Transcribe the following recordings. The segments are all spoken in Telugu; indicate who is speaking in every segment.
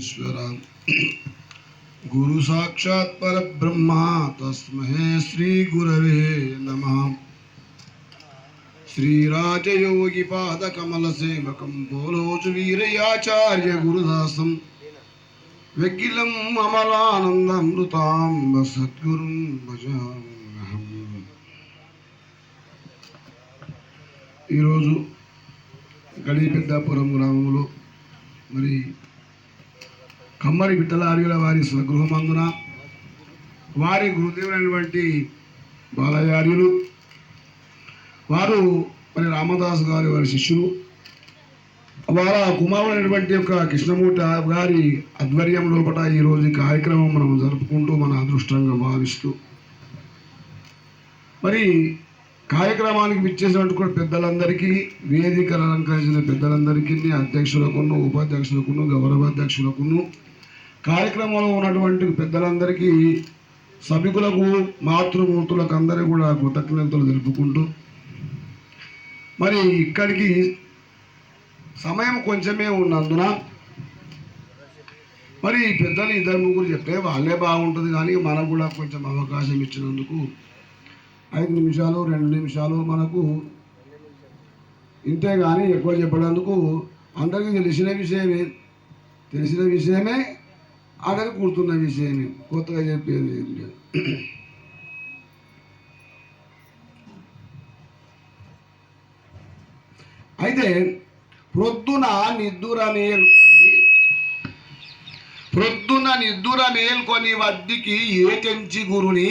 Speaker 1: ఈశ్వర గురు సాక్షాత్ పరబ్రహ్మ తస్మహే శ్రీ గురవే నమ శ్రీరాజయోగి పాదకమల సేవకం పోలోచు వీరయాచార్య గురుదాసం వెకిలం అమలానందమృతాం సద్గురుం భజామ్యహం ఈరోజు గడిపెద్దాపురం గ్రామంలో మరి కమ్మరి విఠలార్యుల వారి స్వగృహమందున వారి గురుదేవులైనటువంటి బాలయార్యులు వారు మరి రామదాస్ గారి వారి శిష్యులు వాళ్ళ కుమారుడైనటువంటి యొక్క కృష్ణమూర్తి గారి ఆధ్వర్యం లోపల ఈరోజు ఈ కార్యక్రమం మనం జరుపుకుంటూ మన అదృష్టంగా భావిస్తూ మరి కార్యక్రమానికి విచ్చేసినట్టు కూడా పెద్దలందరికీ వేదిక అలంకరించిన పెద్దలందరికీ అధ్యక్షులకును ఉపాధ్యక్షులకును గౌరవాధ్యక్షులకును కార్యక్రమంలో ఉన్నటువంటి పెద్దలందరికీ సభికులకు మాతృమూర్తులకు అందరికీ కూడా కృతజ్ఞతలు తెలుపుకుంటూ మరి ఇక్కడికి సమయం కొంచెమే ఉన్నందున మరి పెద్దలు ఇద్దరు ముగ్గురు చెప్తే వాళ్ళే బాగుంటుంది కానీ మనకు కూడా కొంచెం అవకాశం ఇచ్చినందుకు ఐదు నిమిషాలు రెండు నిమిషాలు మనకు ఇంతే కానీ ఎక్కువ చెప్పినందుకు అందరికీ తెలిసిన విషయమే తెలిసిన విషయమే అందరికి గుర్తున్న విషయమే కొత్తగా చెప్పేది ఏం లేదు. అయితే ప్రొద్దున నిద్దుర మేల్కొని ప్రొద్దున నిద్దుర మేల్కొని వద్దికి ఏటెంచి గురుని?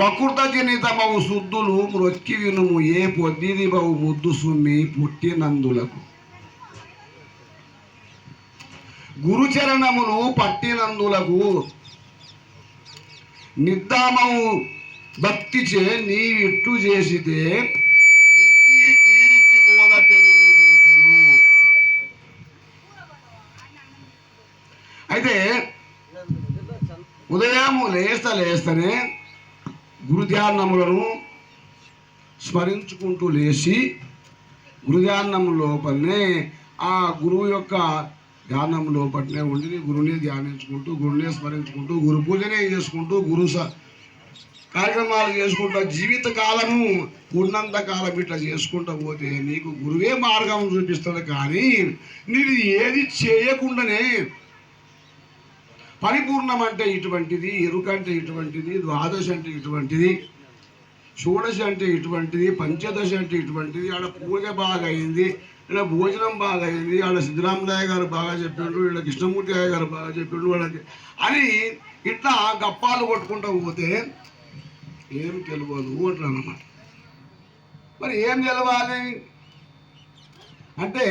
Speaker 1: వకృత జనితమవు శుద్ధులు మ్రొక్కి వినుము ఏ పొద్దిది బహు ముద్దు సుమ్మి పుట్టినందులకు. గురుచరణములు పట్టినందులకు నిర్ధామము భక్తిచే నీవిట్టు చేసితే అయితే ఉదయం లేస్త లేస్తనే గురుధ్యానములను స్మరించుకుంటూ లేచి గురుధ్యానం లోపలనే ఆ గురువు యొక్క ధ్యానం లోపలనే ఉండి గురువుని ధ్యానించుకుంటూ గురువునే స్మరించుకుంటూ గురు పూజనే చేసుకుంటూ గురు స- కార్యక్రమాలు చేసుకుంటూ జీవిత కాలము ఉన్నంత కాలం ఇట్లా చేసుకుంటూ పోతే నీకు గురువే మార్గం చూపిస్తాడు కానీ నీది ఏది చేయకుండానే పరిపూర్ణం అంటే ఇటువంటిది ఎరుక అంటే ఇటువంటిది ద్వాదశ అంటే ఇటువంటిది షోడశ అంటే ఇటువంటిది పంచదశ అంటే ఇటువంటిది ఆడ పూజ బాగా అయింది ఇలా భోజనం బాగా అయింది. ఆడ సిద్ధరామరాయ గారు బాగా చెప్పిండు వీళ్ళ కృష్ణమూర్తి రాయ గారు బాగా చెప్పిండు వాళ్ళకి. అని ఇట్లా గప్పాలు కొట్టుకుంటూ పోతే ఏం తెలియదు అట్లా అన్నమాట మరి ఏం తెలవాలి? అంటే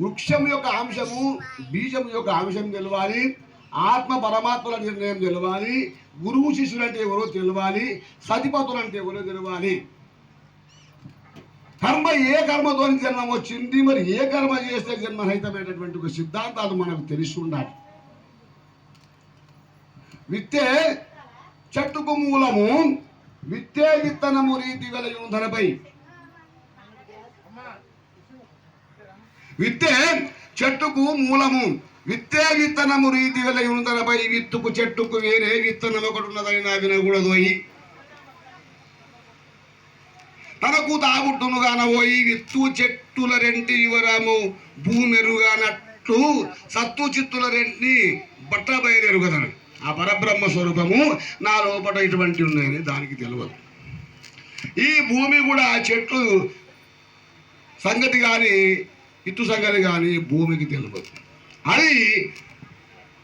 Speaker 1: వృక్షం యొక్క అంశము బీజం యొక్క అంశం తెలవాలి. ఆత్మ పరమాత్మల నిర్ణయం తెలవాలి. గురువు శిష్యులు అంటే ఎవరో తెలవాలి. సతిపతులు అంటే ఎవరో తెలవాలి. కర్మ ఏ కర్మతోని జన్మం వచ్చింది మరి ఏ కర్మ చేస్తే జన్మరహితమైనటువంటి ఒక సిద్ధాంతాలు మనకు తెలిసి ఉండాలి. విత్తే చెట్టుకు మూలము విత్తే విత్తనము రీతి వెలయును ధరపై విత్తే చెట్టుకు మూలము విత్తే విత్తనము రీతి వెలయును ధరపై విత్తుకు చెట్టుకు వేరే విత్తనం ఒకటి ఉన్నదని నా వినకూడదోయి తనకు తాగుట్టును పోయి విత్తు చెట్టుల రెంటి వివరము భూమెరుగానట్లు సత్తు చిత్తుల రెంటిని బట్ట బయలురుగదను ఆ పరబ్రహ్మ స్వరూపము నా లోపల ఇటువంటి ఉన్నాయని దానికి తెలియదు ఈ భూమి కూడా చెట్లు సంగతి కానీ ఇత్తు సంగతి కానీ భూమికి తెలియదు అది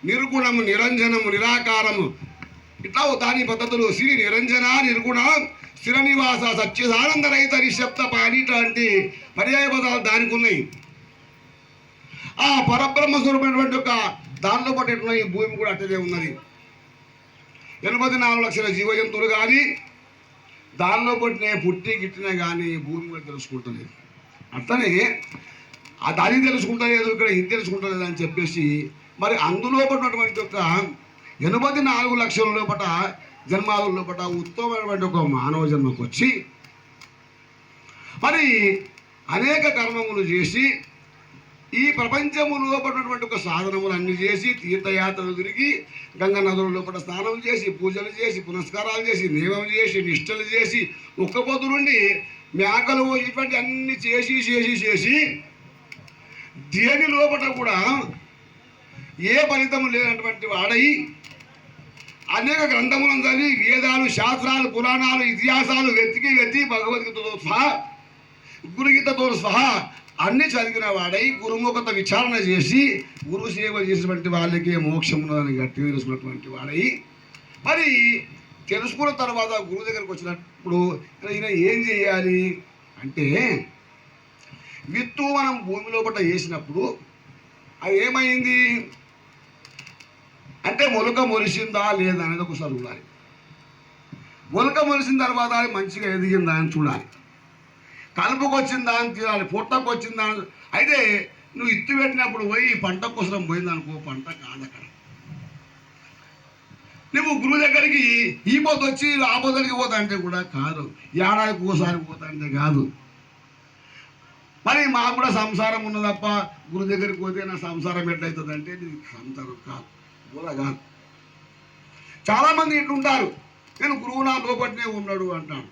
Speaker 1: నిర్గుణము నిరంజనము నిరాకారము. ఇట్లా దాని పద్ధతులు. శ్రీ నిరంజన నిర్గుణ స్థిర సచ్చిదానంద రహిత నిశ్శబ్ద పానిట్లాంటి పర్యాయ పదాలు దానికి ఉన్నాయి. ఆ పరబ్రహ్మ స్వరూపమైనటువంటి ఒక దానిలో పాటు ఈ భూమి కూడా అట్టదే ఉన్నది. ఎనభై నాలుగు లక్షల జీవజంతువులు కానీ దానిలో పుట్టిన పుట్టి గిట్టిన కానీ భూమి కూడా తెలుసుకుంటలేదు. అట్లనే అది తెలుసుకుంటలేదు ఇక్కడ ఇది తెలుసుకుంటలేదు అని చెప్పేసి మరి అందులో పడినటువంటి ఒక ఎనభై నాలుగు లక్షల లోపల జన్మాలలో లోపల ఉత్తమమైనటువంటి ఒక మానవ జన్మకు వచ్చి మరి అనేక కర్మములు చేసి ఈ ప్రపంచము లోపడినటువంటి ఒక సాధనములు అన్ని చేసి తీర్థయాత్రలు తిరిగి గంగ నదుల లోపల స్నానం చేసి పూజలు చేసి పునస్కారాలు చేసి నియమం చేసి నిష్టలు చేసి ఒక్కపోతు నుండి మేకలు ఇటువంటి అన్ని చేసి చేసి చేసి దేని లోపల కూడా ఏ ఫలితం లేనటువంటి వాడై అనేక గ్రంథములను చదివి వేదాలు శాస్త్రాలు పురాణాలు ఇతిహాసాలు వెతికి వెతికి భగవద్గీతతో సహా గురుగీతతో సహా అన్ని చదివిన వాడై గురుముఖత విచారణ చేసి గురు సేవ చేసినటువంటి వాళ్ళకి మోక్షం ఉన్నదని గట్టి తెలుసుకున్నటువంటి వాడై మరి తెలుసుకున్న తర్వాత గురువు దగ్గరికి వచ్చినప్పుడు ఈయన ఏం చేయాలి అంటే విత్తు మనం భూమి లోపల వేసినప్పుడు అది ఏమైంది? మొలక మొలిసిందా లేదా అనేది ఒకసారి చూడాలి. మొలక మొలిసిన తర్వాత అది మంచిగా ఎదిగిందా అని చూడాలి. కలుపుకు వచ్చిందా అని చూడాలి పొట్టకు వచ్చిందా అని అయితే నువ్వు ఇత్తు పెట్టినప్పుడు పోయి పంట కోసం పోయిందనుకో పంట కాదు అక్కడ. నువ్వు గురువు దగ్గరికి ఈ పోత వచ్చి ఆ పోతడికి పోతా అంటే కూడా కాదు. ఏడాదికి ఒకసారి పోతా అంటే కాదు. మరి మాకు కూడా సంసారం ఉన్నదప్ప గురు దగ్గరికి పోతే నా సంసారం ఎట్లయితుందంటే నీకు సంసారం కాదు. కూడా కాదు చాలామంది ఇట్లుంటారు. నేను గురువు నా లోపట్నే ఉన్నాడు అంటాను.